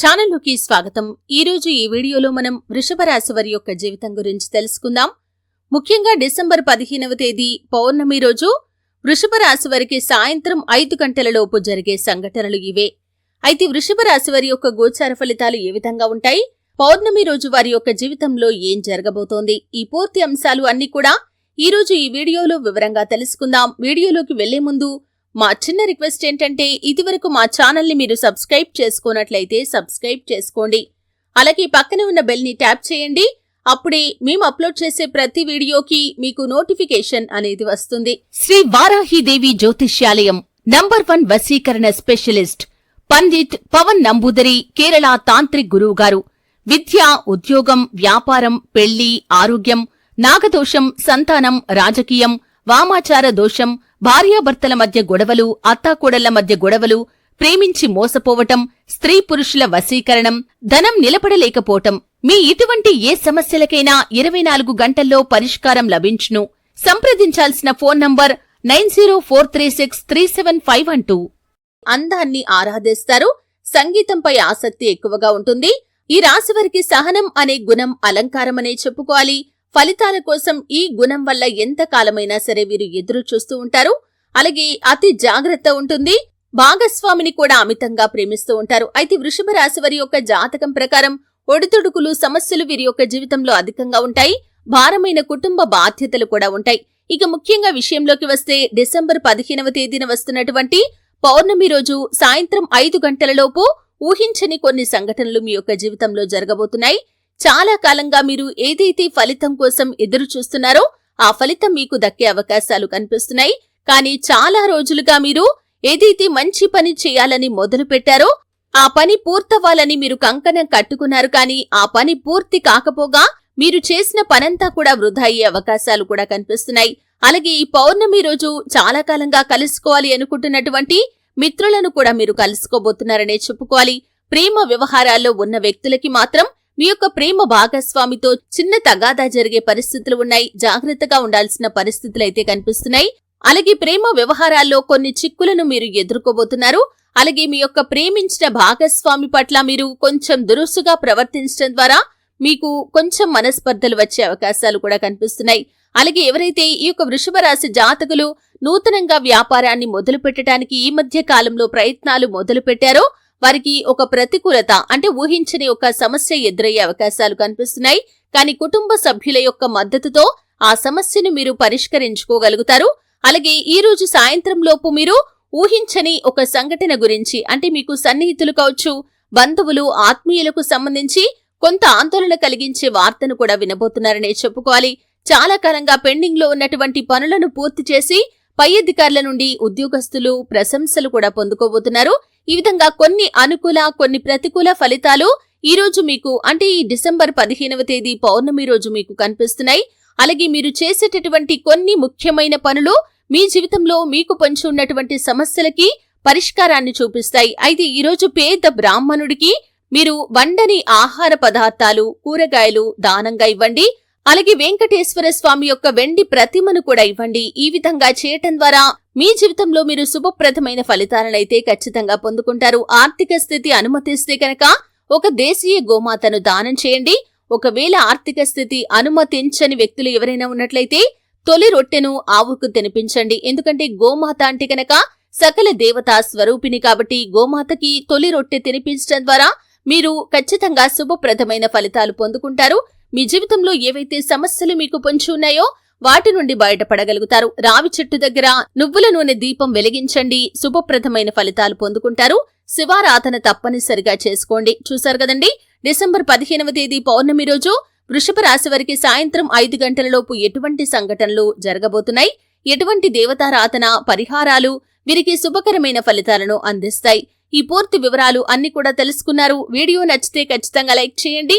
ఛానల్లోకి స్వాగతం. ఈ రోజు ఈ వీడియోలో మనం వృషభ రాశి వారి యొక్క జీవితం గురించి తెలుసుకుందాం. ముఖ్యంగా డిసెంబర్ పదిహేనవ తేదీ పౌర్ణమి రోజు వృషభ రాశి వారికి సాయంత్రం ఐదు గంటలలోపు జరిగే సంఘటనలు ఇవే. అయితే వృషభ రాశి వారి యొక్క గోచార ఫలితాలు ఏ విధంగా ఉంటాయి? పౌర్ణమి రోజు వారి యొక్క జీవితంలో ఏం జరగబోతోంది? ఈ పూర్తి అంశాలు అన్ని కూడా ఈ రోజు ఈ వీడియోలో వివరంగా తెలుసుకుందాం. వీడియోలోకి వెళ్ళే ముందు మా చిన్న రిక్వెస్ట్ ఏంటంటే ఇదివరకు మా ఛానల్ని మీరు సబ్స్క్రైబ్ చేసుకున్నట్లయితే సబ్స్క్రైబ్ చేసుకోండి. అలాగే పక్కన ఉన్న బెల్ని ట్యాప్ చేయండి. అప్పుడే మేము అప్లోడ్ చేసే ప్రతి వీడియోకి మీకు నోటిఫికేషన్ అనేది వస్తుంది. శ్రీ వారాహిదేవి జ్యోతిష్యాలయం నంబర్ వన్ వశీకరణ స్పెషలిస్ట్ పండిత్ పవన్ నంబూదరి కేరళ తాంత్రిక్ గురువు గారు. విద్య ఉద్యోగం వ్యాపారం పెళ్ళి ఆరోగ్యం నాగదోషం సంతానం రాజకీయం వామాచార దోషం భార్యాభర్తల మధ్య గొడవలు అత్తాకోడళ్ళ మధ్య గొడవలు ప్రేమించి మోసపోవటం స్త్రీ పురుషుల వశీకరణం ధనం నిలబడలేకపోవటం. మీ ఇటువంటి ఏ సమస్యలకైనా ఇరవై నాలుగు గంటల్లో పరిష్కారం లభించును. సంప్రదించాల్సిన phone number nine zero four three six three seven five one two. అందాన్ని ఆరాధిస్తారు. సంగీతంపై ఆసక్తి ఎక్కువగా ఉంటుంది. ఈ రాశి వారికి సహనం అనే గుణం అలంకారమనే చెప్పుకోవాలి. ఫలితాల కోసం ఈ గుణం వల్ల ఎంత కాలమైనా సరే వీరు ఎదురు చూస్తూ ఉంటారు. అలాగే అతి జాగ్రత్త ఉంటుంది. భాగస్వామిని కూడా అమితంగా ప్రేమిస్తూ ఉంటారు. అయితే వృషభ రాశి వారి యొక్క జాతకం ప్రకారం ఒడిదుడుకులు సమస్యలు వీరి యొక్క జీవితంలో అధికంగా ఉంటాయి. భారమైన కుటుంబ బాధ్యతలు కూడా ఉంటాయి. ఇక ముఖ్యంగా విషయంలోకి వస్తే డిసెంబర్ పదిహేనవ తేదీన వస్తున్నటువంటి పౌర్ణమి రోజు సాయంత్రం ఐదు గంటలలోపు ఊహించని కొన్ని సంఘటనలు మీ యొక్క జీవితంలో జరగబోతున్నాయి. చాలా కాలంగా మీరు ఏదైతే ఫలితం కోసం ఎదురు చూస్తున్నారో ఆ ఫలితం మీకు దక్కే అవకాశాలు కనిపిస్తున్నాయి. కానీ చాలా రోజులుగా మీరు ఏదైతే మంచి పని చేయాలని మొదలు పెట్టారో ఆ పని పూర్తవ్వాలని మీరు కంకణం కట్టుకున్నారు. కానీ ఆ పని పూర్తి కాకపోగా మీరు చేసిన పనంతా కూడా వృధా అయ్యే అవకాశాలు కూడా కనిపిస్తున్నాయి. అలాగే ఈ పౌర్ణమి రోజు చాలా కాలంగా కలుసుకోవాలి అనుకుంటున్నటువంటి మిత్రులను కూడా మీరు కలుసుకోబోతున్నారనే చెప్పుకోవాలి. ప్రేమ వ్యవహారాల్లో ఉన్న వ్యక్తులకి మాత్రం మీ యొక్క ప్రేమ భాగస్వామితో చిన్న తగాదా జరిగే పరిస్థితులు ఉన్నాయి. జాగ్రత్తగా ఉండాల్సిన పరిస్థితులు అయితే కనిపిస్తున్నాయి. అలాగే ప్రేమ వ్యవహారాల్లో కొన్ని చిక్కులను మీరు ఎదుర్కోబోతున్నారు. అలాగే మీ యొక్క ప్రేమించిన భాగస్వామి పట్ల మీరు కొంచెం దురుసుగా ప్రవర్తించడం ద్వారా మీకు కొంచెం మనస్పర్ధలు వచ్చే అవకాశాలు కూడా కనిపిస్తున్నాయి. అలాగే ఎవరైతే ఈ యొక్క వృషభ రాశి జాతకులు నూతనంగా వ్యాపారాన్ని మొదలు పెట్టడానికి ఈ మధ్య కాలంలో ప్రయత్నాలు మొదలు పెట్టారో వారికి ఒక ప్రతికూలత అంటే ఊహించని ఒక సమస్య ఎదురయ్యే అవకాశాలు కనిపిస్తున్నాయి. కానీ కుటుంబ సభ్యుల యొక్క మద్దతుతో ఆ సమస్యను మీరు పరిష్కరించుకోగలుగుతారు. అలాగే ఈ రోజు సాయంత్రం లోపు మీరు ఊహించని ఒక సంఘటన గురించి అంటే మీకు సన్నిహితులు కావచ్చు బంధువులు ఆత్మీయులకు సంబంధించి కొంత ఆందోళన కలిగించే వార్తను కూడా వినబోతున్నారనే చెప్పుకోవాలి. చాలా కాలంగా పెండింగ్లో ఉన్నటువంటి పనులను పూర్తి చేసి పై అధికారుల నుండి ఉద్యోగస్తులు ప్రశంసలు కూడా పొందుకోబోతున్నారు. ఈ విధంగా కొన్ని అనుకూల కొన్ని ప్రతికూల ఫలితాలు ఈ రోజు మీకు అంటే ఈ డిసెంబర్ పదిహేనవ తేదీ పౌర్ణమి రోజు మీకు కనిపిస్తున్నాయి. అలాగే మీరు చేసేటటువంటి కొన్ని ముఖ్యమైన పనులు మీ జీవితంలో మీకు పొంచి ఉన్నటువంటి సమస్యలకి పరిష్కారాన్ని చూపిస్తాయి. అయితే ఈరోజు పేద బ్రాహ్మణుడికి మీరు వండని ఆహార పదార్థాలు కూరగాయలు దానంగా ఇవ్వండి. అలాగే వెంకటేశ్వర స్వామి యొక్క వెండి ప్రతిమను కూడా ఇవ్వండి. ఈ విధంగా చేయటం ద్వారా మీ జీవితంలో మీరు శుభప్రదమైన ఫలితాలనైతే ఖచ్చితంగా పొందుకుంటారు. ఆర్థిక స్థితి అనుమతిస్తే కనుక ఒక దేశీయ గోమాతను దానం చేయండి. ఒకవేళ ఆర్థిక స్థితి అనుమతించని వ్యక్తులు ఎవరైనా ఉన్నట్లయితే తొలి రొట్టెను ఆవుకు తినిపించండి. ఎందుకంటే గోమాత అంటే కనుక సకల దేవతా స్వరూపిణి కాబట్టి గోమాతకి తొలి రొట్టె తినిపించడం ద్వారా మీరు ఖచ్చితంగా శుభప్రదమైన ఫలితాలు పొందుకుంటారు. మీ జీవితంలో ఏవైతే సమస్యలు మీకు పొంచి ఉన్నాయో వాటి నుండి బయటపడగలుగుతారు. రావి చెట్టు దగ్గర నువ్వుల నూనె దీపం వెలిగించండి. శుభప్రదమైన ఫలితాలు పొందుకుంటారు. శివారాధన తప్పనిసరిగా చేసుకోండి. చూశారు కదండి? డిసెంబర్ పదిహేనవ తేదీ పౌర్ణమి రోజు వృషభ రాశి వారికి సాయంత్రం ఐదు గంటలలోపు ఎటువంటి సంఘటనలు జరగబోతున్నాయి? ఎటువంటి దేవతారాధన పరిహారాలు వీరికి శుభకరమైన ఫలితాలను అందిస్తాయి? ఈ పూర్తి వివరాలు అన్ని కూడా తెలుసుకున్నారు. వీడియో నచ్చితే ఖచ్చితంగా లైక్ చేయండి.